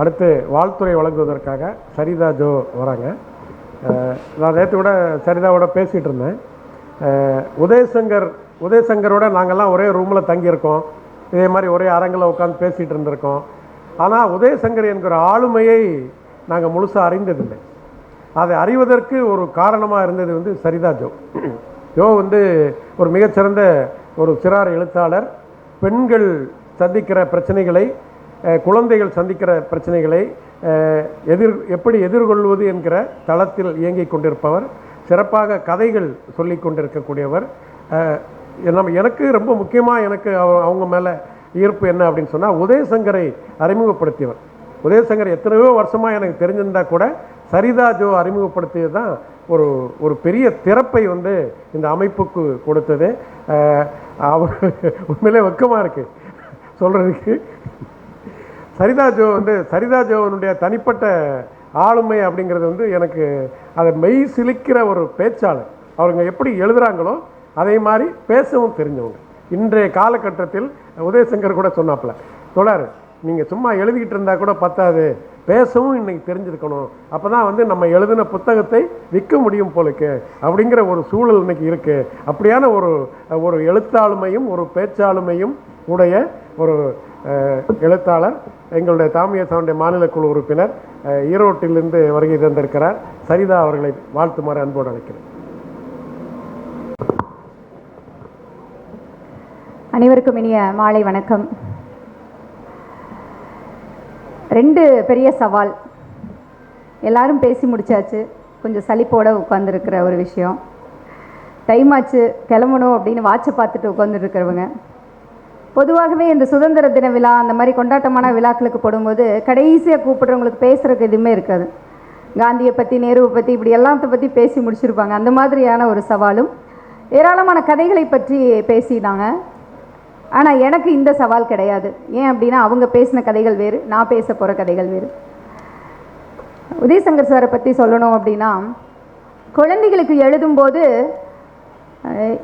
அடுத்து வாழ்த்துறை வழங்குவதற்காக சரிதா ஜோ வராங்க. நான் நேற்று கூட சரிதாவோட பேசிகிட்டு இருந்தேன். உதயசங்கர் உதயசங்கரோட நாங்கள்லாம் ஒரே ரூமில் தங்கியிருக்கோம். இதே மாதிரி ஒரே அரங்கில் உட்காந்து பேசிகிட்டு இருந்திருக்கோம். ஆனால் உதயசங்கர் என்கிற ஆளுமையை நாங்கள் முழுசாக அறிந்ததில்லை. அதை அறிவதற்கு ஒரு காரணமாக இருந்தது வந்து சரிதா ஜோ. ஜோ வந்து ஒரு மிகச்சிறந்த ஒரு சிறார் எழுத்தாளர். பெண்கள் சந்திக்கிற பிரச்சனைகளை குழந்தைகள் சந்திக்கிற பிரச்சனைகளை எதிர் எப்படி எதிர்கொள்வது என்கிற தளத்தில் இயங்கிக் கொண்டிருப்பவர் சிறப்பாக கதைகள் சொல்லி கொண்டிருக்கக்கூடியவர் நம்ம எனக்கு ரொம்ப முக்கியமாக எனக்கு அவங்க மேலே ஈர்ப்பு என்ன அப்படின்னு சொன்னால் உதயசங்கரை அறிமுகப்படுத்தியவர். உதயசங்கர் எத்தனையோ வருஷமாக எனக்கு தெரிஞ்சிருந்தா கூட சரிதா ஜோ அறிமுகப்படுத்தியது தான் ஒரு ஒரு பெரிய திறப்பை வந்து இந்த அமைப்புக்கு கொடுத்தது. அவர் உண்மையிலே வெக்கமாக இருக்குது சொல்கிறதுக்கு சரிதா ஜோ வந்து சரிதா ஜோவனுடைய தனிப்பட்ட ஆளுமை அப்படிங்கிறது வந்து எனக்கு அதை மெய் சிலிக்கிற ஒரு பேச்சாளர். அவங்க எப்படி எழுதுகிறாங்களோ அதே மாதிரி பேசவும் தெரிஞ்சவங்க. இன்றைய காலகட்டத்தில் உதயசங்கர் கூட சொன்னாப்புல தொடர் நீங்கள் சும்மா எழுதிக்கிட்டு இருந்தால் கூட பத்தாது. பேசவும் இன்றைக்கி தெரிஞ்சிருக்கணும். அப்போ தான் வந்து நம்ம எழுதின புத்தகத்தை விற்க முடியும் போலுக்கு அப்படிங்கிற ஒரு சூழல் இன்னைக்கு இருக்குது அப்படியான ஒரு ஒரு எழுத்தாளுமையும் ஒரு பேச்சாளுமையும் உடைய ஒரு எழுத்தாளர் எங்களுடைய தாமியசாவுடைய மாநில குழு உறுப்பினர் ஈரோட்டிலிருந்து வருகை தந்திருக்கிறார். சரிதா அவர்களை வாழ்த்துமாறு அன்போடு அழைக்கிறேன். அனைவருக்கும் இனிய மாலை வணக்கம். ரெண்டு பெரிய சவால். எல்லாரும் பேசி முடிச்சாச்சு. கொஞ்சம் சலிப்போட உட்காந்துருக்கிற ஒரு விஷயம். டைம் ஆச்சு கிளம்பணும் அப்படின்னு வாட்சை பார்த்துட்டு உட்காந்துருக்கிறவங்க பொதுவாகவே இந்த சுதந்திர தின விழா அந்த மாதிரி கொண்டாட்டமான விழாக்களுக்கு போடும்போது கடைசியாக கூப்பிட்றவங்களுக்கு பேசுகிறதுக்கு எதுவுமே இருக்காது. காந்தியை பற்றி நேருவை பற்றி இப்படி எல்லாத்த பற்றி பேசி முடிச்சிருப்பாங்க. அந்த மாதிரியான ஒரு சவாலும் ஏராளமான கதைகளை பற்றி பேசினாங்க. ஆனால் எனக்கு இந்த சவால் கிடையாது. ஏன் அப்படின்னா அவங்க பேசின கதைகள் வேறு நான் பேச போகிற கதைகள் வேறு. உதயசங்கர் சாரை பற்றி சொல்லணும் அப்படின்னா குழந்தைகளுக்கு எழுதும்போது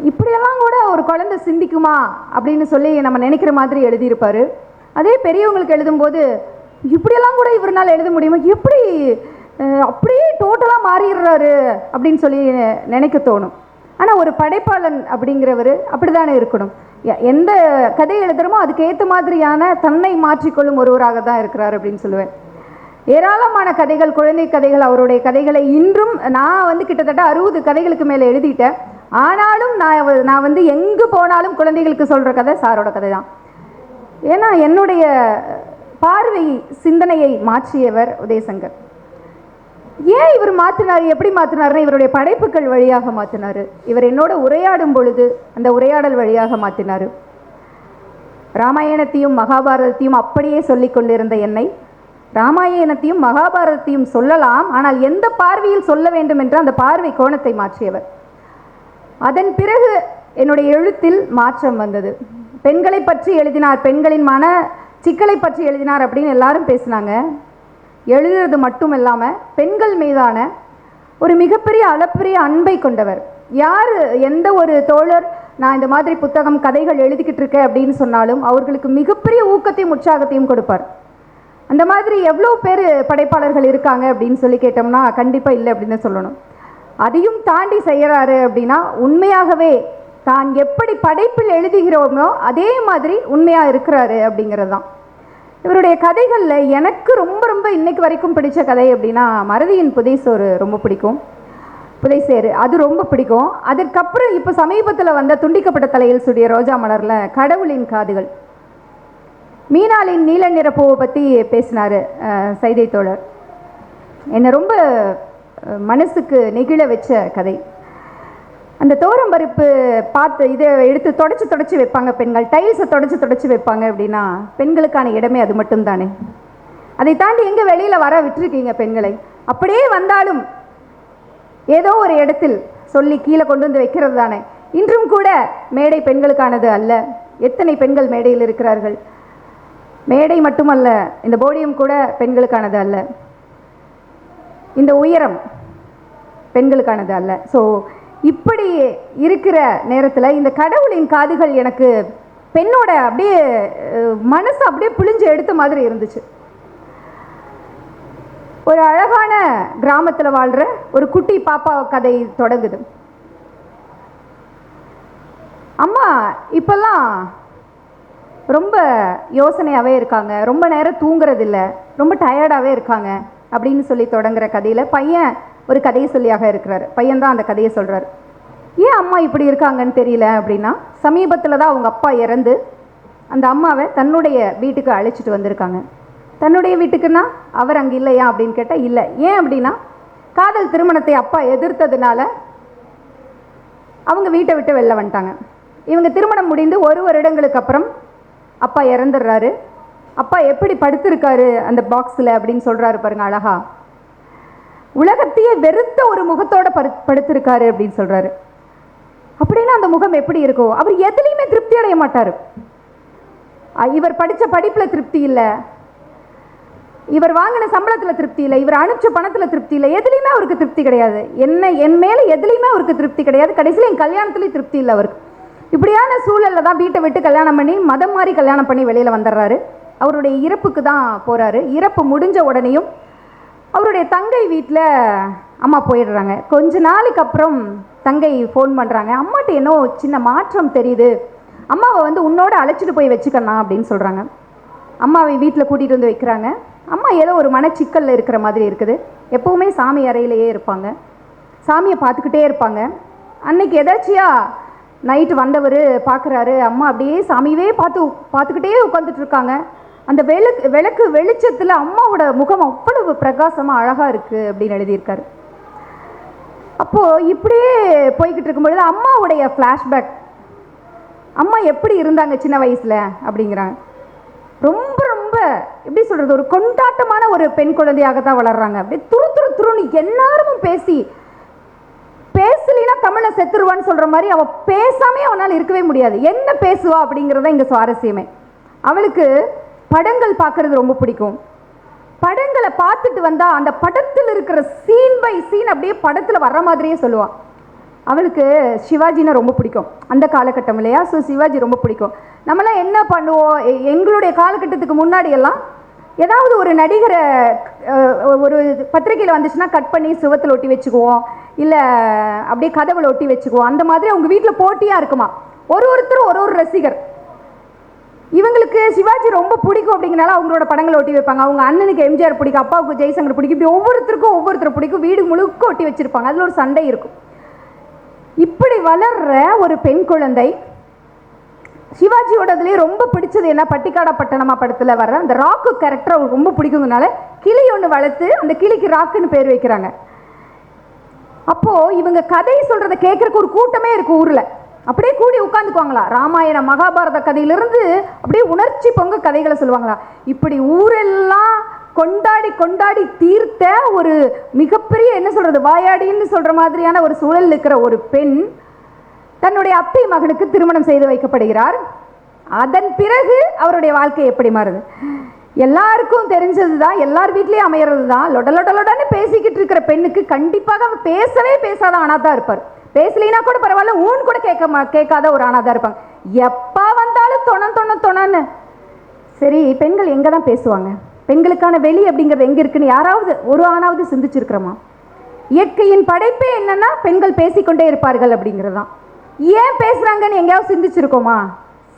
இப்படியெல்லாம் கூட ஒரு குழந்தை சிந்திக்குமா அப்படின்னு சொல்லி நம்ம நினைக்கிற மாதிரி எழுதியிருப்பார். அதே பெரியவங்களுக்கு எழுதும்போது இப்படியெல்லாம் கூட இவரால் எழுத முடியுமா? எப்படி அப்படியே டோட்டலாக மாறிடுறாரு அப்படின்னு சொல்லி நினைக்க தோணும். ஆனால் ஒரு படைப்பாளன் அப்படிங்கிறவர் அப்படி தானே இருக்கணும். எ- எந்த கதை எழுதுகிறோமோ அதுக்கேற்ற மாதிரியான தன்னை மாற்றிக்கொள்ளும் ஒருவராக தான் இருக்கிறார் அப்படின்னு சொல்லுவேன். ஏராளமான கதைகள் குழந்தை கதைகள் அவருடைய கதைகளை இன்றும் நான் வந்து கிட்டத்தட்ட அறுபது கதைகளுக்கு மேலே எழுதிட்டேன். ஆனாலும் நான் நான் வந்து எங்கு போனாலும் குழந்தைகளுக்கு சொல்கிற கதை சாரோட கதை தான் ஏன்னா என்னுடைய பார்வை சிந்தனையை மாற்றியவர் உதயசங்கர். ஏன் இவர் மாற்றினார் எப்படி மாற்றினார்னா இவருடைய படைப்புகள் வழியாக மாற்றினார் இவர் என்னோட உரையாடும் பொழுது அந்த உரையாடல் வழியாக மாற்றினார் ராமாயணத்தையும் மகாபாரதத்தையும் அப்படியே சொல்லிக் கொண்டிருந்த என்னை. ராமாயணத்தையும் மகாபாரதத்தையும் சொல்லலாம் ஆனால் எந்த பார்வையில் சொல்ல வேண்டும் என்று அந்த பார்வை கோணத்தை மாற்றியவர். அதன் பிறகு என்னுடைய எழுத்தில் மாற்றம் வந்தது. பெண்களை பற்றி எழுதினார் பெண்களின் மன சிக்கலை பற்றி எழுதினார் அப்படின்னு எல்லாரும் பேசினாங்க. எழுதுறது மட்டும் இல்லாமல் பெண்கள் மீதான ஒரு மிகப்பெரிய அளப்பரிய அன்பை கொண்டவர். யார் எந்த ஒரு தோழர் நான் இந்த மாதிரி புத்தகம் கதைகள் எழுதிக்கிட்டு இருக்கேன் அப்படின்னு சொன்னாலும் அவர்களுக்கு மிகப்பெரிய ஊக்கத்தையும் உற்சாகத்தையும் கொடுப்பார். அந்த மாதிரி எவ்வளோ பேர் படைப்பாளர்கள் இருக்காங்க அப்படின்னு சொல்லி கேட்டோம்னா கண்டிப்பாக இல்லை அப்படின்னு தான் சொல்லணும். அதையும் தாண்டி செய்கிறாரு அப்படின்னா உண்மையாகவே தான் எப்படி படைப்பில் எழுதுகிறோமோ அதே மாதிரி உண்மையாக இருக்கிறாரு அப்படிங்கிறது தான் இவருடைய கதைகளில் எனக்கு ரொம்ப ரொம்ப இன்னைக்கு வரைக்கும் பிடிச்ச கதை அப்படின்னா மறதியின் புதைசோறு ரொம்ப பிடிக்கும். புதைசேரு அது ரொம்ப பிடிக்கும். அதற்கப்புறம் இப்போ சமீபத்தில் வந்த துண்டிக்கப்பட்ட தலையில் சுடிய ரோஜா மலரில் கடவுளின் காதுகள். மீனாளின் நீல நிற பூவை பற்றி பேசினார் சைதை தோழர். என்னை ரொம்ப மனசுக்கு நெகிழ வச்ச கதை. அந்த தோரம் பருப்பு பார்த்து இதை எடுத்து தொடச்சி தொடச்சி வைப்பாங்க பெண்கள். டைல்ஸை தொடச்சி தொடச்சி வைப்பாங்க அப்படின்னா பெண்களுக்கான இடமே அது மட்டும்தானே. அதை தாண்டி எங்கே வெளியில் வர விட்டுருக்கீங்க பெண்களை? அப்படியே வந்தாலும் ஏதோ ஒரு இடத்தில் சொல்லி கீழே கொண்டு வந்து வைக்கிறது தானே. இன்றும் கூட மேடை பெண்களுக்கானது அல்ல. எத்தனை பெண்கள் மேடையில் இருக்கிறார்கள்? மேடை மட்டுமல்ல இந்த போடியம் கூட பெண்களுக்கானது அல்ல. இந்த உயரம் பெண்களுக்கானது அல்ல. ஸோ இப்படி இருக்கிற நேரத்தில் இந்த கடவுளின் காதுகள் எனக்கு பெண்ணோட அப்படியே மனசு அப்படியே புழிஞ்சு எடுத்த மாதிரி இருந்துச்சு. ஒரு அழகான கிராமத்தில் வாழ்கிற ஒரு குட்டி பாப்பா கதை தொடங்குது. அம்மா இப்போல்லாம் ரொம்ப யோசனையாகவே இருக்காங்க. ரொம்ப நேரம் தூங்குறதில்ல. ரொம்ப டயர்டாகவே இருக்காங்க. அப்படின்னு சொல்லி தொடங்குற கதையில் பையன் ஒரு கதையை சொல்லியாக இருக்கிறார். பையன் தான் அந்த கதையை சொல்கிறார் ஏன் அம்மா இப்படி இருக்காங்கன்னு தெரியல அப்படின்னா சமீபத்தில் தான் அவங்க அப்பா இறந்து அந்த அம்மாவை தன்னுடைய வீட்டுக்கு அழைச்சிட்டு வந்திருக்காங்க. தன்னுடைய வீட்டுக்குன்னா அவர் அங்கே இல்லையா? அப்படின்னு கேட்டால் இல்லை. ஏன் அப்படின்னா காதல் திருமணத்தை அப்பா எதிர்த்ததுனால அவங்க வீட்டை விட்டு வெளில வந்துட்டாங்க. இவங்க திருமணம் முடிந்து ஒரு வருடங்களுக்கு அப்புறம் அப்பா இறந்துடுறாரு. அப்பா எப்படி படுத்திருக்காரு அந்த பாக்ஸில் அப்படின்னு சொல்கிறாரு பாருங்க அழகா. உலகத்தையே வெறுத்த ஒரு முகத்தோட படு படுத்திருக்காரு அப்படின்னு சொல்கிறாரு அப்படின்னா அந்த முகம் எப்படி இருக்கும் அவர் எதுலேயுமே திருப்தி அடைய மாட்டார். இவர் படித்த படிப்பில் திருப்தி இல்லை. இவர் வாங்கின சம்பளத்தில் திருப்தி இல்லை. இவர் அனுப்பிச்ச பணத்தில் திருப்தி இல்லை. எதுலேயுமே அவருக்கு திருப்தி கிடையாது. என்ன என் மேலே எதுலேயுமே அவருக்கு திருப்தி கிடையாது. கடைசியில் என் கல்யாணத்துலேயும் திருப்தி இல்லை அவருக்கு. இப்படியான சூழலில் தான் வீட்டை விட்டு கல்யாணம் பண்ணி மதம் மாதிரி கல்யாணம் பண்ணி வெளியில் வந்துடுறாரு அவருடைய இறப்புக்கு தான் போகிறாரு இறப்பு முடிஞ்ச உடனேயும் அவருடைய தங்கை வீட்டில் அம்மா போயிடுறாங்க. கொஞ்ச நாளைக்கு அப்புறம் தங்கை ஃபோன் பண்ணுறாங்க அம்மாட்ட என்னோ சின்ன மாற்றம் தெரியுது. அம்மாவை வந்து உன்னோட அழைச்சிட்டு போய் வச்சுக்கணும் அப்படின்னு சொல்கிறாங்க அம்மாவை வீட்டில் கூட்டிகிட்டு வந்து வைக்கிறாங்க. அம்மா ஏதோ ஒரு மனச்சிக்கலில் இருக்கிற மாதிரி இருக்குது. எப்போவுமே சாமி அறையிலேயே இருப்பாங்க. சாமியை பார்த்துக்கிட்டே இருப்பாங்க. அன்னைக்கு எதாச்சியா நைட்டு வந்தவர் பார்க்குறாரு அம்மா அப்படியே சாமியவே பார்த்து பார்த்துக்கிட்டே உட்காந்துட்டு இருக்காங்க. அந்த விளக்கு விளக்கு வெளிச்சத்தில் அம்மாவோட முகம் அவ்வளவு பிரகாசமாக அழகாக இருக்குது அப்படின்னு எழுதியிருக்காரு. அப்போது இப்படியே போய்கிட்டு இருக்கும் பொழுது அம்மாவுடைய ஃப்ளாஷ்பேக் அம்மா எப்படி இருந்தாங்க சின்ன வயசில் அப்படிங்கிறாங்க. ரொம்ப ரொம்ப எப்படி சொல்கிறது ஒரு கொண்டாட்டமான ஒரு பெண் குழந்தையாக தான் அப்படியே துரு துரு துருன்னு எல்லாரும் பேசி பேசலினா தமிழை செத்துருவான்னு சொல்கிற மாதிரி அவள் பேசாமே அவனால் இருக்கவே முடியாது. என்ன பேசுவா அப்படிங்கிறத இங்கே சுவாரஸ்யமே. அவளுக்கு படங்கள் பார்க்கறது ரொம்ப பிடிக்கும். படங்களை பார்த்துட்டு வந்தால் அந்த படத்தில் இருக்கிற சீன் பை சீன் அப்படியே படத்தில் வர்ற மாதிரியே சொல்லுவாள் அவளுக்கு சிவாஜினா ரொம்ப பிடிக்கும். அந்த காலகட்டம் இல்லையா? ஸோ சிவாஜி ரொம்ப பிடிக்கும். நம்மளாம் என்ன பண்ணுவோம்? எங்களுடைய காலகட்டத்துக்கு முன்னாடியெல்லாம் ஏதாவது ஒரு நடிகரை ஒரு பத்திரிக்கையில் வந்துச்சுன்னா கட் பண்ணி சுவத்தில் ஒட்டி வச்சுக்குவோம். இல்லை அப்படியே கதவுல ஒட்டி வச்சுக்குவோம். அந்த மாதிரி அவங்க வீட்டில் போட்டியாக இருக்குமா? ஒரு ஒருத்தரும் ஒரு ஒரு ரசிகர். இவங்களுக்கு சிவாஜி ரொம்ப பிடிக்கும் அப்படிங்கனால அவங்களோட படங்களை ஒட்டி வைப்பாங்க. அவங்க அண்ணனுக்கு எம்ஜிஆர் பிடிக்கும் அப்பாவுக்கு ஜெய்சங்கர் பிடிக்கும் இப்படி ஒவ்வொருத்தருக்கும் ஒவ்வொருத்தர் பிடிக்கும். வீடு முழுக்க ஒட்டி வச்சிருப்பாங்க. அதில் ஒரு சண்டை இருக்கும். இப்படி வளர்ற ஒரு பெண் குழந்தை சிவாஜியோடதுலேயே ரொம்ப பிடிச்சது என்ன? பட்டிக்காடா பட்டணமா படத்தில் வர்ற அந்த ராக்கு கேரக்டர் அவருக்கு ரொம்ப பிடிக்குங்கனால கிளி ஒன்று வளர்த்து அந்த கிளிக்கு ராக்குன்னு பேர் வைக்கிறாங்க. அப்போது இவங்க கதை சொல்கிறத கேட்குறக்கு ஒரு கூட்டமே இருக்குது ஊரில். அப்படியே கூடி உட்காந்துக்குவாங்களா ராமாயண மகாபாரத கதையிலிருந்து அப்படியே உணர்ச்சி பொங்க கதைகளை சொல்லுவாங்களா? இப்படி ஊரெல்லாம் கொண்டாடி கொண்டாடி தீர்த்த ஒரு மிகப்பெரிய என்ன சொல்கிறது வாயாடின்னு சொல்கிற மாதிரியான ஒரு சூழல் இருக்கிற ஒரு பெண் தன்னுடைய அத்தை மகனுக்கு திருமணம் செய்து வைக்கப்படுகிறார். அதன் பிறகு அவருடைய வாழ்க்கை எப்படி மாறுது? எல்லாருக்கும் தெரிஞ்சது தான் எல்லார் வீட்லேயும் அமையிறது தான் லொட லொட லொடன்னு பேசிக்கிட்டு இருக்கிற பெண்ணுக்கு கண்டிப்பாக பேசவே பேசாத ஆனா தான் இருப்பார். பேசலைனா கூட பரவாயில்ல ஊன் கூட கேட்க கேட்காத ஒரு ஆணாக தான் இருப்பாங்க. எப்போ வந்தாலும் தொணம் தொணம் தொணன்னு. சரி பெண்கள் எங்கே தான் பேசுவாங்க? பெண்களுக்கான வெளி அப்படிங்கிறது எங்கே இருக்குன்னு யாராவது ஒரு ஆணாவது சிந்திச்சிருக்கிறோமா? இயற்கையின் படைப்பே என்னன்னா பெண்கள் பேசிக்கொண்டே இருப்பார்கள் அப்படிங்கிறது தான் ஏன் பேசுகிறாங்கன்னு எங்கேயாவது சிந்திச்சிருக்கோமா?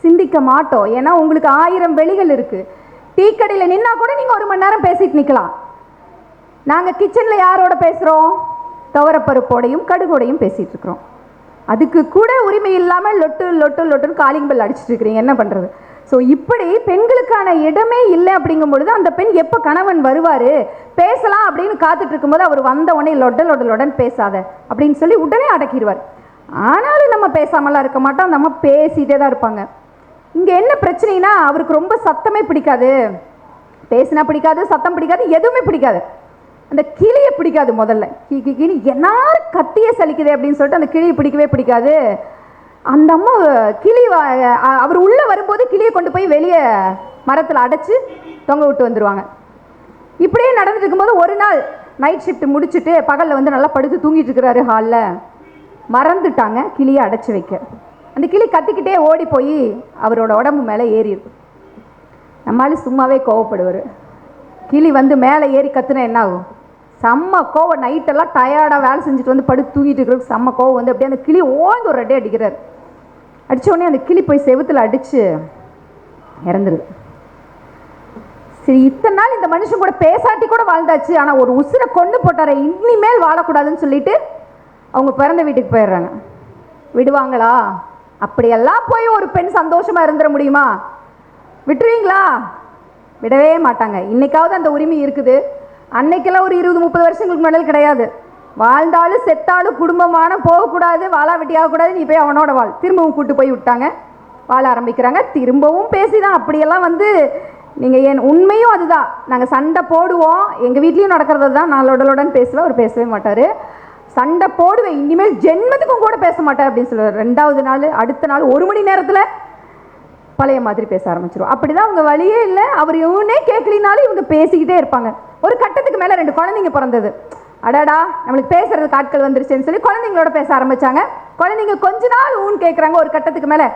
சிந்திக்க மாட்டோம். ஏன்னா உங்களுக்கு ஆயிரம் வெளிகள் இருக்குது டீ கடையில் நின்னா கூட நீங்கள் ஒரு மணி நேரம் பேசிட்டு நிற்கலாம் நாங்கள் கிச்சனில் யாரோட பேசுகிறோம் துவரப்பருப்போடையும் கடுகோடையும் பேசிகிட்டு இருக்கிறோம் அதுக்கு கூட உரிமை இல்லாமல் லொட்டு லொட்டு லொட்டுன்னு காலிங் பெல் அடிச்சிட்டு இருக்கிறீங்க என்ன பண்ணுறது ஸோ இப்படி பெண்களுக்கான இடமே இல்லை அப்படிங்கும் பொழுது அந்த பெண் எப்போ கணவன் வருவார்? பேசலாம் அப்படின்னு காத்துட்டு இருக்கும்போது அவர் வந்த உடனே லொட்ட லொட லொடன் பேசாத அப்படின்னு சொல்லி உடனே அடக்கிடுவார். ஆனாலும் நம்ம பேசாமலாம் இருக்க மாட்டோம். நம்ம பேசிகிட்டே தான் இருப்பாங்க. இங்கே என்ன பிரச்சனைனா அவருக்கு ரொம்ப சத்தமே பிடிக்காது. பேசினா பிடிக்காது சத்தம் பிடிக்காது எதுவுமே பிடிக்காது. அந்த கிளியை பிடிக்காது முதல்ல. கி கி கிளி என்னார் கத்தியே சலிக்குது அப்படின்னு சொல்லிட்டு அந்த கிளியை பிடிக்கவே பிடிக்காது. அந்த அம்மா கிளி அவர் உள்ளே வரும்போது கிளியை கொண்டு போய் வெளியே மரத்தில் அடைச்சி தொங்க விட்டு வந்துடுவாங்க இப்படியே நடந்துட்டு இருக்கும்போது ஒரு நாள் நைட் ஷிஃப்ட் முடிச்சுட்டு பகலில் வந்து நல்லா படுத்து தூங்கிட்டு இருக்கிறாரு ஹாலில் மறந்துட்டாங்க கிளியை அடைச்சி வைக்க. அந்த கிளி கத்திக்கிட்டே ஓடி போய் அவரோட உடம்பு மேலே ஏறிடுது நம்மளால சும்மாவே கோவப்படுவார். கிளி வந்து மேலே ஏறி கத்துனா என்ன ஆகும்? செம்ம கோவம். நைட்டெல்லாம் டயர்டாக வேலை செஞ்சுட்டு வந்து படுத்து தூங்கிட்டு இருக்கிறது செம்ம கோவம். வந்து அப்படியே அந்த கிளி ஓய்ந்து ஒரு அடி அடிக்கிறார். அடிச்ச உடனே அந்த கிளி போய் செவுத்தில் அடிச்சு இறந்துருது. சரி இத்தனை நாள் இந்த மனுஷன் கூட பேசாட்டி கூட வாழ்ந்தாச்சு. ஆனால் ஒரு உசுரை கொண்டு போட்டாரே இனிமேல் வாழக்கூடாதுன்னு சொல்லிட்டு அவங்க பிறந்த வீட்டுக்கு போயிடுறாங்க. விடுவாங்களா? அப்படியெல்லாம் போய் ஒரு பெண் சந்தோஷமாக இருந்துட முடியுமா? விட்டுருவீங்களா? விடவே மாட்டாங்க. இன்னைக்காவது அந்த உரிமை இருக்குது. அன்னைக்கெல்லாம் ஒரு இருபது முப்பது வருஷங்களுக்கு முன்னாடி கிடையாது. வாழ்ந்தாலும் செத்தாலும் குடும்பமான போகக்கூடாது வாழா வெட்டியாகக்கூடாது நீ போய் அவனோட வாழ். திரும்பவும் கூட்டு போய் விட்டாங்க. வாழ ஆரம்பிக்கிறாங்க. திரும்பவும் பேசி தான் அப்படியெல்லாம் வந்து நீங்கள் என் உண்மையும் அதுதான். நாங்கள் சண்டை போடுவோம். எங்கள் வீட்லேயும் நடக்கிறது தான் நான் லொடலுடன் பேசுவேன். அவர் பேசவே மாட்டார். சண்டை போடுவேன். இனிமேல் ஜென்மத்துக்கும் கூட பேச மாட்டேன் அப்படின்னு சொல்லுவார். ரெண்டாவது நாள் அடுத்த நாள் ஒரு மணி நேரத்தில் பழைய மாதிரி பேச ஆரம்பிச்சிடும் அப்படிதான் அவங்க வழியே இல்லை. அவர் இவனே கேட்கலினாலும் இவங்க பேசிக்கிட்டே இருப்பாங்க. ஒரு கட்டத்துக்கு மேலே ரெண்டு குழந்தைங்க பிறந்தது. அடாடா நம்மளுக்கு பேசுறதுக்கு ஆட்கள் வந்துருச்சுன்னு சொல்லி குழந்தைங்களோட பேச ஆரம்பிச்சாங்க. குழந்தைங்க கொஞ்ச நாள் ஊன் கேட்குறாங்க ஒரு கட்டத்துக்கு மேலே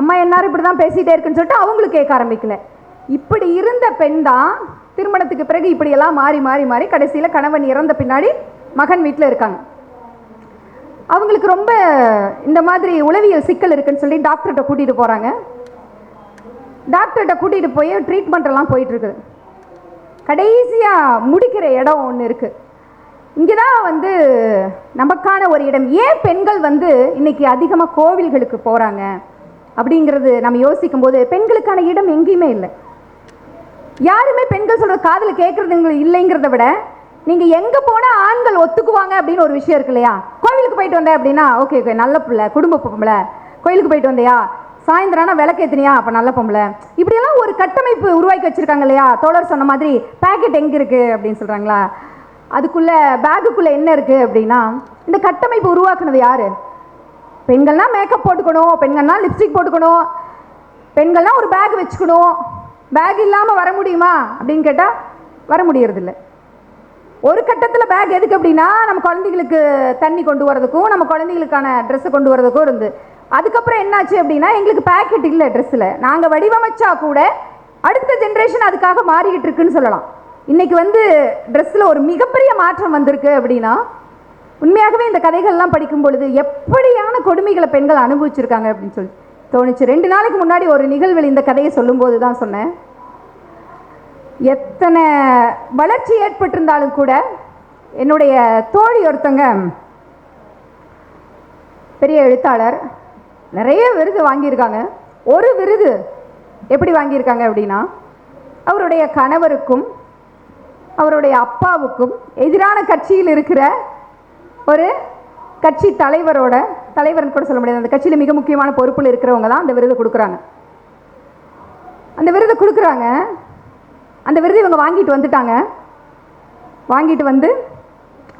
அம்மா என்னார் இப்படி தான் பேசிகிட்டே இருக்குன்னு சொல்லிட்டு அவங்களும் கேட்க ஆரம்பிக்கல. இப்படி இருந்த பெண் தான் திருமணத்துக்கு பிறகு இப்படியெல்லாம் மாறி மாறி மாறி கடைசியில் கணவன் இறந்த பின்னாடி மகன் வீட்டில் இருக்காங்க. அவங்களுக்கு ரொம்ப இந்த மாதிரி உளவியல் சிக்கல் இருக்குன்னு சொல்லி டாக்டர்கிட்ட கூட்டிகிட்டு போகிறாங்க டாக்டர்கிட்ட கூட்டிகிட்டு போய் ட்ரீட்மெண்ட்டெல்லாம் போயிட்டுருக்குது. கடைசியாக முடிக்கிற இடம் ஒன்று இருக்குது இங்கே தான் வந்து நமக்கான ஒரு இடம். ஏன் பெண்கள் வந்து இன்றைக்கி அதிகமாக கோவில்களுக்கு போகிறாங்க அப்படிங்கிறது நம்ம யோசிக்கும் போது பெண்களுக்கான இடம் எங்கேயுமே இல்லை. யாருமே பெண்கள் சொல்கிற காதில் கேட்குறது இல்லைங்கிறத விட நீங்கள் எங்கே போனால் ஆண்கள் ஒத்துக்குவாங்க அப்படின்னு ஒரு விஷயம் இருக்கு இல்லையா? கோவிலுக்கு போயிட்டு வந்தேன் அப்படின்னா ஓகே ஓகே நல்ல பிள்ளை குடும்ப பிள்ளை கோயிலுக்கு போயிட்டு வந்தியா? சாயந்தரம்னா விளக்கேத்தினியா? அப்போ நல்ல பொம்பளை. இப்படியெல்லாம் ஒரு கட்டமைப்பு உருவாக்கி வச்சிருக்காங்க இல்லையா? தோழர் சொன்ன மாதிரி பேக்கெட் எங்கே இருக்குது அப்படின்னு சொல்கிறாங்களா அதுக்குள்ளே பேக்குக்குள்ளே என்ன இருக்குது அப்படின்னா இந்த கட்டமைப்பு உருவாக்குனது யார்? பெண்கள்னா மேக்கப் போட்டுக்கணும் பெண்கள்னா லிப்ஸ்டிக் போட்டுக்கணும் பெண்கள்னா ஒரு பேக் வச்சுக்கணும். பேக் இல்லாமல் வர முடியுமா அப்படின்னு கேட்டால் வர முடியறதில்ல. ஒரு கட்டத்தில் பேக் எதுக்கு அப்படின்னா நம்ம குழந்தைங்களுக்கு தண்ணி கொண்டு வரதுக்கும் நம்ம குழந்தைகளுக்கான ட்ரெஸ்ஸை கொண்டு வரதுக்கும் இருந்து. அதுக்கப்புறம் என்னாச்சு அப்படின்னா எங்களுக்கு பேக்கெட் இல்லை ட்ரெஸ்ஸில் நாங்கள் வடிவமைச்சா கூட அடுத்த ஜென்ரேஷன் அதுக்காக மாறிக்கிட்டு இருக்குன்னு சொல்லலாம். இன்றைக்கி வந்து ட்ரெஸ்ஸில் ஒரு மிகப்பெரிய மாற்றம் வந்திருக்கு அப்படின்னா உண்மையாகவே இந்த கதைகள்லாம் படிக்கும் பொழுது எப்படியான கொடுமைகளை பெண்கள் அனுபவிச்சிருக்காங்க அப்படின்னு சொல்லி தோணுச்சு. ரெண்டு நாளைக்கு முன்னாடி ஒரு நிகழ்வில் இந்த கதையை சொல்லும்போது தான் சொன்னேன். எத்தனை வளர்ச்சி ஏற்பட்டிருந்தாலும் கூட என்னுடைய தோழி ஒருத்தங்க பெரிய எழுத்தாளர் நிறைய விருது வாங்கியிருக்காங்க. ஒரு விருது எப்படி வாங்கியிருக்காங்க அப்படின்னா அவருடைய கணவருக்கும் அவருடைய அப்பாவுக்கும் எதிரான கட்சியில் இருக்கிற ஒரு கட்சி தலைவரோட தலைவர்னு கூட சொல்ல முடியாது. அந்த கட்சியில் மிக முக்கியமான பொறுப்பில் இருக்கிறவங்க தான் அந்த விருதை கொடுக்குறாங்க. அந்த விருதை கொடுக்குறாங்க. அந்த விருது இவங்க வாங்கிட்டு வந்துட்டாங்க. வாங்கிட்டு வந்து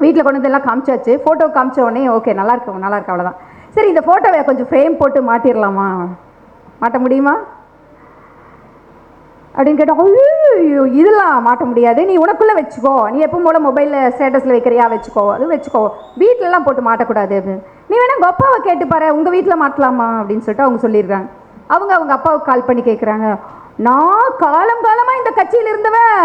வீட்டில் கொண்டு வந்து எல்லாம் காமிச்சாச்சு. ஃபோட்டோ காமிச்ச உடனே ஓகே நல்லா இருக்கு நல்லா இருக்கு அவ்வளோதான் சரி இந்த ஃபோட்டோவை கொஞ்சம் ஃப்ரேம் போட்டு மாட்டிடலாமா மாட்ட முடியுமா? அப்படின்னு கேட்டால் ஐயோ இதெல்லாம் மாட்ட முடியாது. நீ உனக்குள்ளே வச்சுக்கோ. நீ எப்பவும் போல மொபைலில் ஸ்டேட்டஸில் வைக்கிறியா? வச்சுக்கோ. அது வச்சுக்கோ. வீட்டிலலாம் போட்டு மாட்டக்கூடாது. அப்படின்னு நீ வேணால் உங்கள் அப்பாவை கேட்டு பாரு. உங்கள் வீட்டில் மாட்டலாமா? அப்படின்னு சொல்லிட்டு அவங்க சொல்லியிருக்காங்க அவங்க அவங்க அப்பாவுக்கு கால் பண்ணி கேட்குறாங்க நான் காலம் காலமாக இந்த கட்சியில் இருந்தவன்.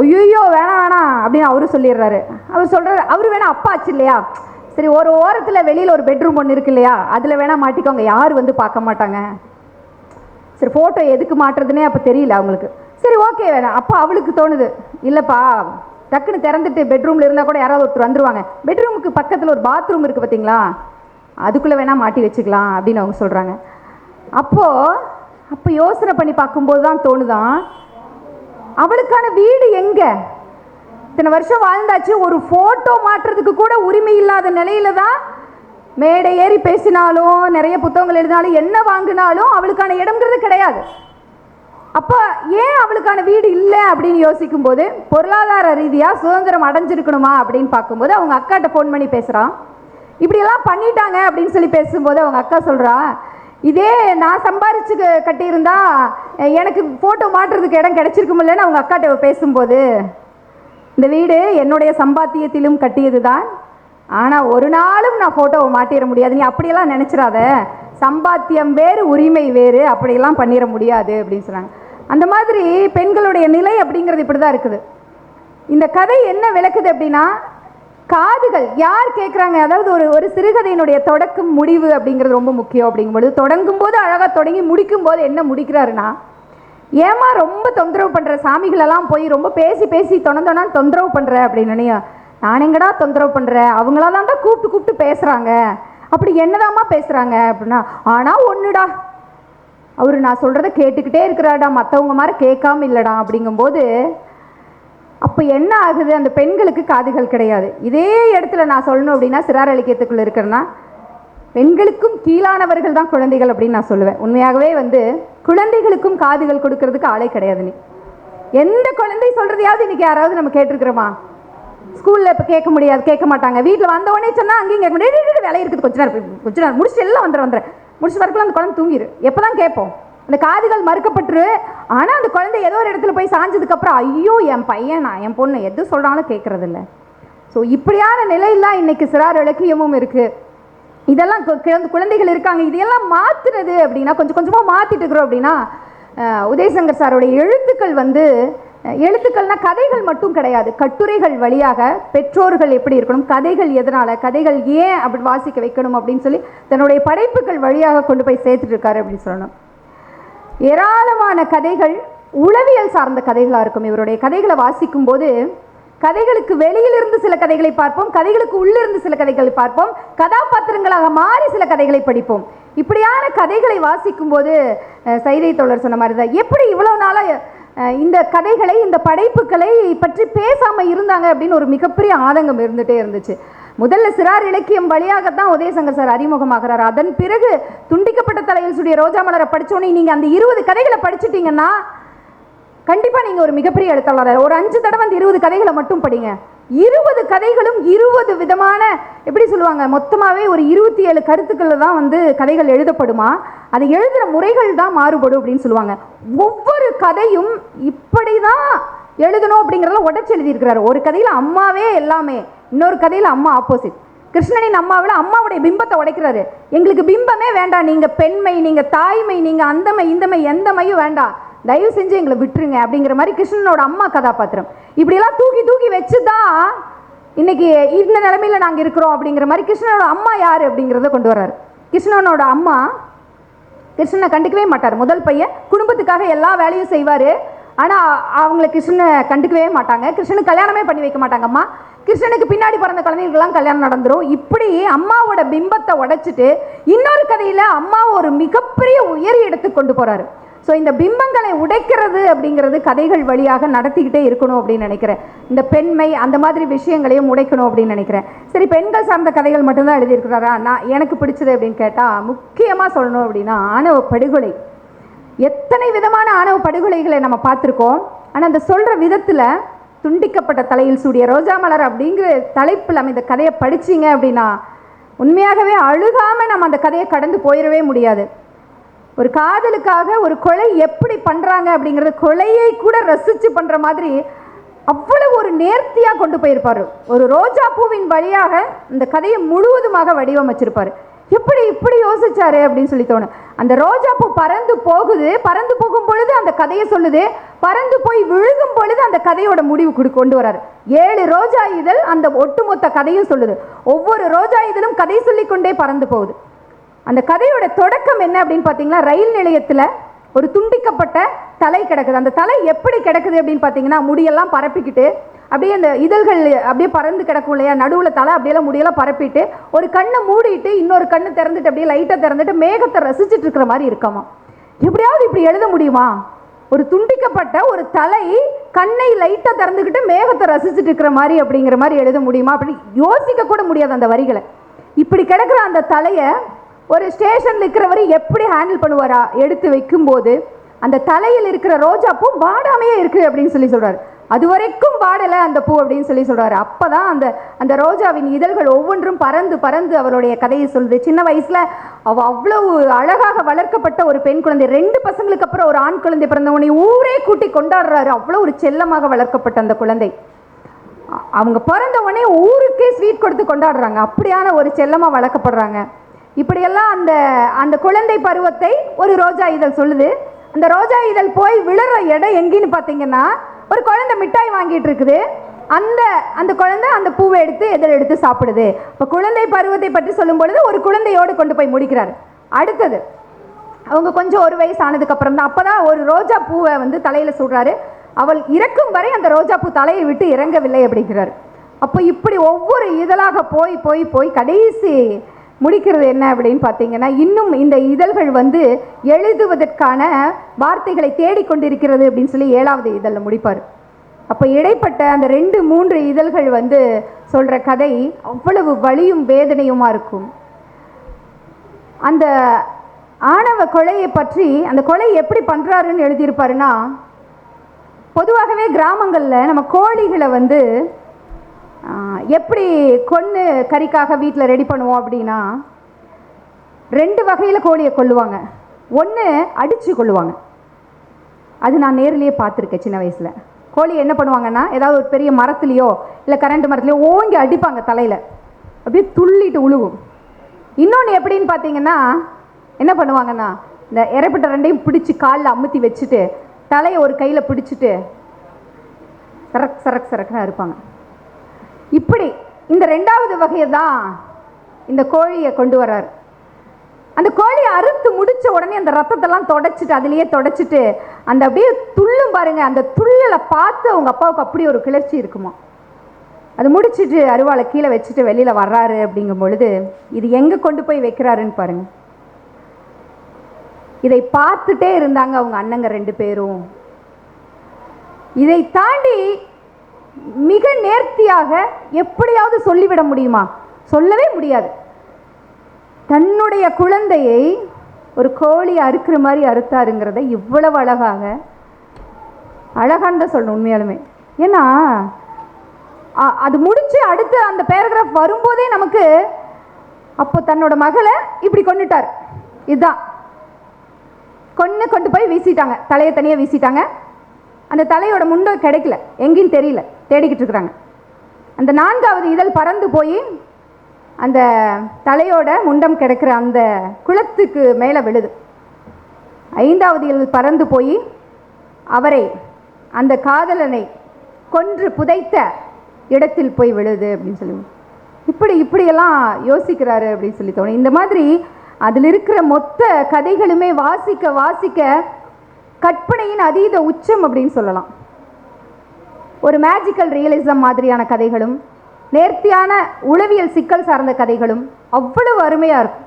ஐயோ வேணாம் வேணாம் அப்படின்னு அவரும் சொல்லிடுறாரு. அவர் சொல்கிறாரு அவர் வேணால் அப்பா ஆச்சு இல்லையா? சரி ஒரு ஓரத்தில் வெளியில் ஒரு பெட்ரூம் ஒன்று இருக்கு இல்லையா? அதில் வேணால் மாட்டிக்கோங்க. யார் வந்து பார்க்க மாட்டாங்க? சரி ஃபோட்டோ எதுக்கு மாட்டுறதுனே அப்போ தெரியல அவங்களுக்கு. சரி ஓகே வேணாம் அப்போ அவளுக்கு தோணுது. இல்லைப்பா டக்குன்னு திறந்துட்டு பெட்ரூமில் இருந்தால் கூட யாராவது ஒருத்தர் வந்துருவாங்க. பெட்ரூமுக்கு பக்கத்தில் ஒரு பாத்ரூம் இருக்குது பார்த்தீங்களா அதுக்குள்ளே வேணால் மாட்டி வச்சுக்கலாம் அப்படின்னு அவங்க சொல்கிறாங்க அப்போது அப்போ யோசனை பண்ணி பார்க்கும்போது தான் தோணுதான் அவளுக்கான வீடு எங்கே? இத்தனை வருஷம் வாழ்ந்தாச்சு ஒரு ஃபோட்டோ மாட்டுறதுக்கு கூட உரிமை இல்லாத நிலையில தான் மேடை ஏறி பேசினாலும் நிறைய புத்தகங்கள் எழுதினாலும் என்ன வாங்கினாலும் அவளுக்கான இடம்ங்கிறது கிடையாது. அப்போ ஏன் அவளுக்கான வீடு இல்லை அப்படின்னு யோசிக்கும் போது பொருளாதார ரீதியாக சுதந்திரம் அடைஞ்சிருக்கணுமா அப்படின்னு பார்க்கும்போது அவங்க அக்காட்ட ஃபோன் பண்ணி பேசுகிறான் இப்படியெல்லாம் பண்ணிட்டாங்க அப்படின்னு சொல்லி பேசும்போது அவங்க அக்கா சொல்கிறா இதே நான் சம்பாரிச்சு க- கட்டியிருந்தா எனக்கு ஃபோட்டோ மாட்டுறதுக்கு இடம் கிடைச்சிருக்குமில்லன்னு அவங்க அக்காட்ட பேசும்போது இந்த வீடு என்னுடைய சம்பாத்தியத்திலும் கட்டியது தான் ஆனால் ஒரு நாளும் நான் ஃபோட்டோவை மாட்டிட முடியாது. நீ அப்படியெல்லாம் நினச்சிடாத. சம்பாத்தியம் வேறு உரிமை வேறு. அப்படியெல்லாம் பண்ணிட முடியாது அப்படின்னு சொன்னாங்க அந்த மாதிரி பெண்களுடைய நிலை அப்படிங்கிறது இப்படி தான் இருக்குது. இந்த கதை என்ன விளக்குது அப்படின்னா காதுகள் யார் கேட்குறாங்க அதாவது ஒரு ஒரு சிறுகதையினுடைய தொடக்கம் முடிவு அப்படிங்கிறது ரொம்ப முக்கியம் அப்படிங்கும்பொழுது தொடங்கும் போது அழகாக தொடங்கி முடிக்கும் போது என்ன முடிக்கிறாருன்னா ஏமா ரொம்ப தொந்தரவு பண்ணுற சாமிகளெல்லாம் போய் ரொம்ப பேசி பேசி தொணந்தோனா தொந்தரவு பண்ணுற அப்படின்னு நான் எங்கடா தொந்தரவு பண்ணுறேன் அவங்களாதான் தான் கூப்பிட்டு கூப்பிட்டு பேசுகிறாங்க அப்படி என்னதாம்மா பேசுகிறாங்க அப்படின்னா ஆனால் ஒன்றுடா அவர் நான் சொல்கிறத கேட்டுக்கிட்டே இருக்கிறாடா மற்றவங்க மாதிரி கேட்காம இல்லைடா அப்படிங்கும்போது அப்போ என்ன ஆகுது? அந்த பெண்களுக்கு காதுகள் கிடையாது. இதே இடத்துல நான் சொல்லணும் அப்படின்னா சிறார் இலக்கியத்துக்குள்ள இருக்கிறேன்னா பெண்களுக்கும் கீழானவர்கள் தான் குழந்தைகள் அப்படின்னு நான் சொல்லுவேன். உண்மையாகவே வந்து குழந்தைகளுக்கும் காதுகள் கொடுக்கறதுக்கு ஆளே கிடையாது நீ. எந்த குழந்தை சொல்கிறதையாவது இன்றைக்கி யாராவது நம்ம கேட்டிருக்கிறோமா? ஸ்கூலில் இப்போ கேட்க முடியாது கேட்க மாட்டாங்க. வீட்டில் வந்த உடனே சொன்னால் அங்கேயும் கேட்க முடியாது. வேலை இருக்குது. கொஞ்ச நேரம் கொஞ்ச நேரம் முடிச்சுட்டு எல்லாம் வந்துடுறேன் வந்துடுறேன் முடிச்சு வரைக்கும் அந்த குழந்தை தூங்கிடு எப்போ தான் கேட்போம்? அந்த காதுகள் மறுக்கப்பட்டு ஆனால் அந்த குழந்தை ஏதோ ஒரு இடத்துல போய் சாஞ்சதுக்கப்புறம் ஐயோ என் பையன் நான் என் பொண்ணு எது சொல்கிறாலும் கேட்குறதில்ல. ஸோ இப்படியான நிலையெல்லாம் இன்றைக்கி சிறார் இலக்கியமும் இருக்குது இதெல்லாம் கு- கிழந்து குழந்தைகள் இருக்காங்க இதையெல்லாம் மாற்றுறது அப்படின்னா கொஞ்சம் கொஞ்சமாக மாற்றிட்டு இருக்கிறோம் அப்படின்னா உதயசங்கர் சாரோடைய எழுத்துக்கள் வந்து எழுத்துக்கள்னால் கதைகள் மட்டும் கிடையாது. கட்டுரைகள் வழியாக பெற்றோர்கள் எப்படி இருக்கணும் கதைகள் எதனால் கதைகள் ஏன் அப்படி வாசிக்க வைக்கணும் அப்படின்னு சொல்லி தன்னுடைய படைப்புகள் வழியாக கொண்டு போய் சேர்த்துட்டு இருக்காரு அப்படின்னு சொல்லணும். ஏராளமான கதைகள் உளவியல் சார்ந்த கதைகளாக இருக்கும். இவருடைய கதைகளை வாசிக்கும்போது கதைகளுக்கு வெளியிலிருந்து சில கதைகளை பார்ப்போம் கதைகளுக்கு உள்ளிருந்து சில கதைகளை பார்ப்போம் கதாபாத்திரங்களாக மாறி சில கதைகளை படிப்போம். இப்படியான கதைகளை வாசிக்கும் போது சைதை தோழர் சொன்ன மாதிரி தான் எப்படி இவ்வளோ நாளாக இந்த கதைகளை இந்த படைப்புகளை பற்றி பேசாமல் இருந்தாங்க அப்படின்னு ஒரு மிகப்பெரிய ஆதங்கம் இருந்துகிட்டே இருந்துச்சு. முதல்ல சிறார் இலக்கியம் வழியாகத்தான் உதயசங்கர் சார் அறிமுகமாகிறார். அதன் பிறகு துண்டிக்கப்பட்ட தலையில் சுடிய ரோஜா மலரை படித்தோன்னே நீங்கள் அந்த இருபது கதைகளை படிச்சிட்டீங்கன்னா கண்டிப்பாக நீங்கள் ஒரு மிகப்பெரிய எழுத்தாளர் ஒரு அஞ்சு தடவை அந்த இருபது கதைகளை மட்டும் படிங்க. இருபது கதைகளும் இருபது விதமான எப்படி சொல்லுவாங்க மொத்தமாகவே ஒரு இருபத்தி ஏழு கருத்துக்களில் தான் வந்து கதைகள் எழுதப்படுமா? அது எழுதுகிற முறைகள் தான் மாறுபடும் அப்படின்னு சொல்லுவாங்க. ஒவ்வொரு கதையும் இப்படி தான் எழுதணும் அப்படிங்கிறத உடச்சி எழுதியிருக்கிறாரு. ஒரு கதையில் அம்மாவே எல்லாமே இன்னொரு கதையில் அம்மா ஆப்போசிட் கிருஷ்ணனின் அம்மாவில் அம்மாவுடைய பிம்பத்தை உடைக்கிறாரு. எங்களுக்கு பிம்பமே வேண்டாம். நீங்கள் பெண்மை நீங்கள் தாய்மை நீங்கள் அந்தமை இந்தமை எந்தமையும் வேண்டாம். தயவு செஞ்சு எங்களை விட்டுருங்க அப்படிங்கிற மாதிரி கிருஷ்ணனோட அம்மா கதாபாத்திரம். இப்படியெல்லாம் தூக்கி தூக்கி வச்சு தான் இன்னைக்கு இந்த நிலமையில நாங்கள் இருக்கிறோம் அப்படிங்கிற மாதிரி கிருஷ்ணனோட அம்மா யார் அப்படிங்கிறத கொண்டு வர்றாரு. கிருஷ்ணனோட அம்மா கிருஷ்ணனை கண்டுக்கவே மாட்டார். முதல் பையன் குடும்பத்துக்காக எல்லா வேலையும் செய்வார். ஆனால் அவங்கள கிருஷ்ணனை கண்டுக்கவே மாட்டாங்க. கிருஷ்ணனுக்கு கல்யாணமே பண்ணி வைக்க மாட்டாங்க அம்மா. கிருஷ்ணனுக்கு பின்னாடி பிறந்த குழந்தைகளுக்கெல்லாம் கல்யாணம் நடந்துரும். இப்படி அம்மாவோட பிம்பத்தை உடைச்சிட்டு இன்னொரு கதையில் அம்மாவை ஒரு மிகப்பெரிய உயர் இடத்துக்கு கொண்டு போகிறாரு ஸோ இந்த பிம்பங்களை உடைக்கிறது அப்படிங்கிறது கதைகள் வழியாக நடத்திக்கிட்டே இருக்கணும் அப்படின்னு நினைக்கிறேன். இந்த பெண்மை அந்த மாதிரி விஷயங்களையும் உடைக்கணும் அப்படின்னு நினைக்கிறேன். சரி பெண்கள் சார்ந்த கதைகள் மட்டும்தான் எழுதியிருக்கிறாரா? நான் எனக்கு பிடிச்சது அப்படின்னு கேட்டால் முக்கியமாக சொல்லணும் அப்படின்னா ஆணவ படுகொலை. எத்தனை விதமான ஆணவ படுகொலைகளை நம்ம பார்த்துருக்கோம். ஆனால் அந்த சொல்கிற விதத்தில் துண்டிக்கப்பட்ட தலையில் சூடிய ரோஜா மலர் அப்படிங்கிற தலைப்பில் நம்ம இந்த கதையை படிச்சிங்க அப்படின்னா உண்மையாகவே அழுகாமல் நம்ம அந்த கதையை கடந்து போயிடவே முடியாது. ஒரு காதலுக்காக ஒரு கொலை எப்படி பண்ணுறாங்க அப்படிங்கிறது கொலையை கூட ரசித்து பண்ணுற மாதிரி அவ்வளவு ஒரு நேர்த்தியாக கொண்டு போயிருப்பார். ஒரு ரோஜா பூவின் வழியாக இந்த கதையை முழுவதுமாக வடிவமைச்சிருப்பார். எப்படி இப்படி யோசிச்சாரு அப்படின்னு சொல்லி தோணும். அந்த ரோஜா பூ பறந்து போகுது. பறந்து போகும் பொழுது அந்த கதையை சொல்லுது. பறந்து போய் விழுகும் பொழுது அந்த கதையோட முடிவு கொடு கொண்டு வராரு. ஏழு ரோஜா இதழ் அந்த ஒட்டுமொத்த கதையும் சொல்லுது. ஒவ்வொரு ரோஜா இதழும் கதை சொல்லிக்கொண்டே பறந்து போகுது. அந்த கதையோட தொடக்கம் என்ன அப்படின்னு பார்த்தீங்கன்னா ரயில் நிலையத்தில் ஒரு துண்டிக்கப்பட்ட தலை கிடக்குது. அந்த தலை எப்படி கிடக்குது அப்படின்னு பார்த்தீங்கன்னா முடியெல்லாம் பரப்பிக்கிட்டு அப்படியே அந்த இதழ்கள் அப்படியே பறந்து கிடக்கும் இல்லையா? நடுவில் தலை அப்படியெல்லாம் முடியெல்லாம் பரப்பிட்டு ஒரு கண்ணை மூடிட்டு இன்னொரு கண்ணு திறந்துட்டு அப்படியே லைட்டாக திறந்துட்டு மேகத்தை ரசிச்சுட்டு இருக்கிற மாதிரி இருக்காமா? எப்படியாவது இப்படி எழுத முடியுமா? ஒரு துண்டிக்கப்பட்ட ஒரு தலை கண்ணை லைட்டாக திறந்துக்கிட்டு மேகத்தை ரசிச்சுட்டு இருக்கிற மாதிரி அப்படிங்கிற மாதிரி எழுத முடியுமா? அப்படி யோசிக்க கூட முடியாது அந்த வரிகளை. இப்படி கிடக்கிற அந்த தலையை ஒரு ஸ்டேஷனில் இருக்கிறவர் எப்படி ஹேண்டில் பண்ணுவாரா? எடுத்து வைக்கும்போது அந்த தலையில் இருக்கிற ரோஜா பூ வாடாமையே இருக்குது அப்படின்னு சொல்லி சொல்கிறார் அது வரைக்கும் வாடலை அந்த பூ அப்படின்னு சொல்லி சொல்கிறார் அப்போ தான் அந்த அந்த ரோஜாவின் இதழ்கள் ஒவ்வொன்றும் பறந்து பறந்து அவருடைய கதையை சொல்லுது. சின்ன வயசில் அவ அவ்வளவு அழகாக வளர்க்கப்பட்ட ஒரு பெண் குழந்தை. ரெண்டு பசங்களுக்கு அப்புறம் ஒரு ஆண் குழந்தை பிறந்தவனை ஊரே கூட்டி கொண்டாடுறாரு. அவ்வளோ ஒரு செல்லமாக வளர்க்கப்பட்ட அந்த குழந்தை. அவங்க பிறந்த உடனே ஊருக்கே ஸ்வீட் கொடுத்து கொண்டாடுறாங்க. அப்படியான ஒரு செல்லமாக வளர்க்கப்படுறாங்க. இப்படியெல்லாம் அந்த அந்த குழந்தை பருவத்தை ஒரு ரோஜா இதழ் சொல்லுது. அந்த ரோஜா இதழ் போய் விழுற இடம் எங்கேன்னு பார்த்தீங்கன்னா ஒரு குழந்தை மிட்டாய் வாங்கிட்டு இருக்குது. அந்த அந்த குழந்தை அந்த பூவை எடுத்து எதில் எடுத்து சாப்பிடுது. இப்போ குழந்தை பருவத்தை பற்றி சொல்லும் பொழுது ஒரு குழந்தையோடு கொண்டு போய் முடிக்கிறார். அடுத்தது அவங்க கொஞ்சம் ஒரு வயசு தான் அப்போ தான் ஒரு ரோஜா பூவை வந்து தலையில் சொல்கிறாரு அவள் இறக்கும் வரை அந்த ரோஜா பூ தலையை விட்டு இறங்கவில்லை அப்படிங்கிறார். அப்போ இப்படி ஒவ்வொரு இதழாக போய் போய் போய் கடைசி முடிக்கிறது என்ன அப்படின்னு பார்த்தீங்கன்னா இன்னும் இந்த இதழ்கள் வந்து எழுதுவதற்கான வார்த்தைகளை தேடிக்கொண்டிருக்கிறது அப்படின்னு சொல்லி ஏழாவது இதழில் முடிப்பார். அப்போ இடைப்பட்ட அந்த ரெண்டு மூன்று இதழ்கள் வந்து சொல்கிற கதை அவ்வளவு வலியும் வேதனையுமா இருக்கும். அந்த ஆணவ கொலையை பற்றி அந்த கொலை எப்படி பண்ணுறாருன்னு எழுதியிருப்பாருன்னா பொதுவாகவே கிராமங்களில் நம்ம கோழிகளை வந்து எப்படி கொன்று கறிக்காக வீட்டில் ரெடி பண்ணுவோம் அப்படின்னா ரெண்டு வகையில் கோழியை கொள்ளுவாங்க ஒன்று அடித்து கொள்ளுவாங்க அது நான் நேரிலேயே பார்த்துருக்கேன் சின்ன வயசில். கோழி என்ன பண்ணுவாங்கன்னா ஏதாவது ஒரு பெரிய மரத்துலேயோ இல்லை கரண்ட் மரத்துலையோ ஓங்கி அடிப்பாங்க தலையில். அப்படியே துள்ளிட்டு உழுவும் இன்னொன்று எப்படின்னு பார்த்தீங்கன்னா என்ன பண்ணுவாங்கன்னா இந்த இறப்பிட்ட ரெண்டையும் பிடிச்சி காலில் அமுத்தி வச்சுட்டு தலையை ஒரு கையில் பிடிச்சிட்டு சரக் சரக் சரக்குன்னு இருப்பாங்க இப்படி இந்த ரெண்டாவது வகையை தான் இந்த கோழியை கொண்டு வர்றார். அந்த கோழியை அறுத்து முடிச்ச உடனே அந்த ரத்தத்தெல்லாம் தொடச்சிட்டு அதுலேயே தொடச்சிட்டு அந்த அப்படியே துள்ளும் பாருங்க அந்த துள்ளலை பார்த்து அவங்க அப்பாவுக்கு அப்படி ஒரு கிளர்ச்சி இருக்குமா? அது முடிச்சிட்டு அருவாளை கீழே வச்சுட்டு வெளியில் வர்றாரு அப்படிங்கும் பொழுது இது எங்கே கொண்டு போய் வைக்கிறாருன்னு பாருங்க. இதை பார்த்துட்டே இருந்தாங்க அவங்க அண்ணங்க ரெண்டு பேரும். இதை தாண்டி மிக நேர்த்தியாக எப்படியாவது சொல்லிவிட முடியுமா? சொல்லவே முடியாது. தன்னுடைய குழந்தையை ஒரு கோழி அறுக்கிற மாதிரி அறுத்தாருங்கிறத இவ்வளவு அழகாக அழகான்னு தான் சொல்லணும் உண்மையாலுமே. ஏன்னா அது முடிச்சு அடுத்து அந்த பேராகிராஃப் வரும்போதே நமக்கு அப்போ தன்னோட மகளை இப்படி கொண்டுட்டார் இதுதான். கொன்று கொண்டு போய் வீசிட்டாங்க. தலையை தனியாக வீசிட்டாங்க. அந்த தலையோட முண்டை கிடைக்கல. எங்கேயும் தெரியல. தேடிக்கிட்டு இருக்கிறாங்க. அந்த நான்காவது இதழ் பறந்து போய் அந்த தலையோட முண்டம் கிடக்கிற அந்த குளத்துக்கு மேலே விழுது. ஐந்தாவது இதழ் பறந்து போய் அவரை அந்த காதலனை கொன்று புதைத்த இடத்தில் போய் விழுது அப்படின்னு சொல்லி. இப்படி இப்படியெல்லாம் யோசிக்கிறாரு அப்படின்னு சொல்லி தோணும். இந்த மாதிரி அதில் இருக்கிற மொத்த கதைகளுமே வாசிக்க வாசிக்க கற்பனையின் அதீத உச்சம் அப்படின்னு சொல்லலாம். ஒரு மேஜிக்கல் ரியலிசம் மாதிரியான கதைகளும் நேர்த்தியான உளவியல் சிக்கல் சார்ந்த கதைகளும் அவ்வளவு அருமையாக இருக்கும்.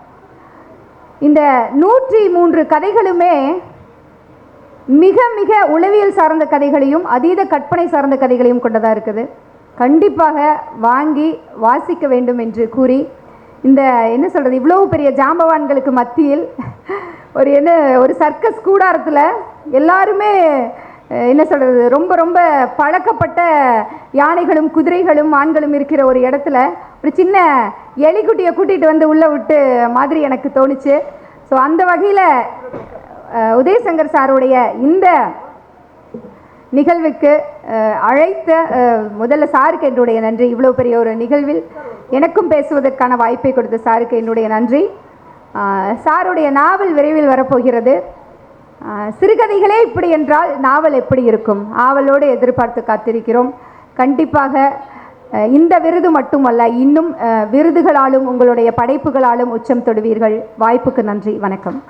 இந்த நூற்றி மூன்று கதைகளுமே மிக மிக உளவியல் சார்ந்த கதைகளையும் அதீத கற்பனை சார்ந்த கதைகளையும் கொண்டதாக இருக்குது. கண்டிப்பாக வாங்கி வாசிக்க வேண்டும் என்று கூறி இந்த என்ன சொல்கிறது இவ்வளோ பெரிய ஜாம்பவான்களுக்கு மத்தியில் ஒரு என்ன ஒரு சர்க்கஸ் கூடாரத்தில் எல்லாருமே என்ன சொல்கிறது ரொம்ப ரொம்ப பழக்கப்பட்ட யானைகளும் குதிரைகளும் ஆண்களும் இருக்கிற ஒரு இடத்துல ஒரு சின்ன எலிக்குட்டியை கூட்டிகிட்டு வந்து உள்ளே விட்டு மாதிரி எனக்கு தோணுச்சு. ஸோ அந்த வகையில் உதயசங்கர் சாருடைய இந்த நிகழ்வுக்கு அழைத்த முதல்ல சாருக்கு என்னுடைய நன்றி. இவ்வளோ பெரிய ஒரு நிகழ்வில் எனக்கும் பேசுவதற்கான வாய்ப்பை கொடுத்த சாருக்கு என்னுடைய நன்றி. சாருடைய நாவல் விரைவில் வரப்போகிறது. சிறுகதைகளே இப்படி என்றால் நாவல் எப்படி இருக்கும்? ஆவலோடு எதிர்பார்த்து காத்திருக்கிறோம். கண்டிப்பாக இந்த விருது மட்டுமல்ல இன்னும் அஹ், விருதுகளாலும் உங்களுடைய படைப்புகளாலும் உச்சம் தொடுவீர்கள். வாய்ப்புக்கு நன்றி. வணக்கம்.